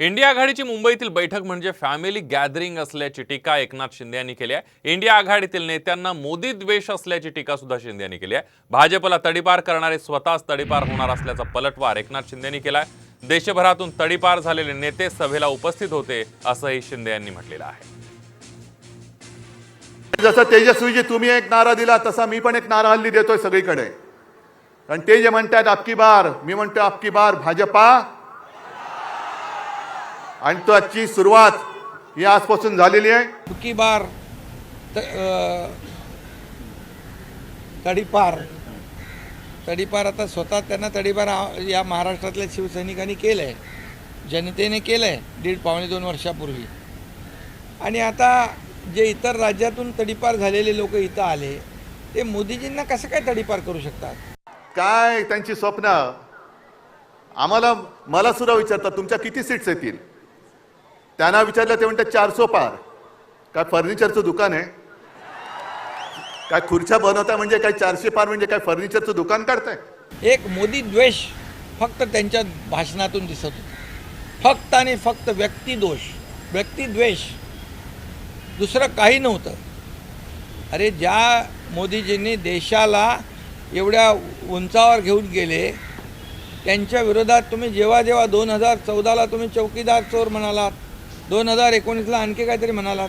India आघाडीची मुंबईतील बैठक म्हणजे फॅमिली गॅदरिंग असल्याची टीका एकनाथ शिंदे यांनी केली आहे. इंडिया आघाडीतील नेत्यांना मोदी द्वेष असल्याची टीका सुद्धा शिंदे यांनी केली आहे. भाजपला तडीपार करणारे स्वतःच तडीपार होणार असल्याचा पलटवार एकनाथ शिंदे यांनी केलाय देशभरातून तडीपार झालेले नेते सभेला उपस्थित होते असंही शिंदे यांनी म्हटलेलं आहे. जसं तेजस्वीजी तुम्ही एक नारा दिला तसा मी पण एक नारा हल्ली देतोय सगळीकडे. कारण ते जे म्हणतात आपकी बार मी म्हणतो आपकी बार भाजपा आणि तो आजची सुरुवात ही आजपासून झालेली आहे. की बार तडीपार. तडीपार आता स्वतः त्यांना तडीपार या महाराष्ट्रातल्या शिवसैनिकांनी केलं आहे जनतेने केलं आहे दीड पावणे दोन वर्षापूर्वी. आणि आता जे इतर राज्यातून तडीपार झालेले लोक इथं आले ते मोदीजींना कसं काय तडीपार करू शकतात? काय त्यांची स्वप्न? आम्हाला मला सुद्धा विचारतात तुमच्या किती सीट्स येतील? त्यांना विचारलं ते म्हणतात चारसो पार. काय फर्निचरचं दुकान आहे? काय खुर्च्या बनवताय म्हणजे काय चारशे पार म्हणजे काय फर्निचरचं दुकान काढताय? एक मोदी द्वेष फक्त त्यांच्या भाषणातून दिसत होतं. फक्त आणि फक्त व्यक्तिदोष व्यक्तिद्वेष दुसरं काही नव्हतं. अरे ज्या मोदीजींनी देशाला एवढ्या उंचावर घेऊन गेले त्यांच्या विरोधात तुम्ही जेव्हा जेव्हा दोन हजार चौदाला तुम्ही चौकीदार चोर म्हणालात दोन हजार एकोणीसला आणखी काहीतरी म्हणालात?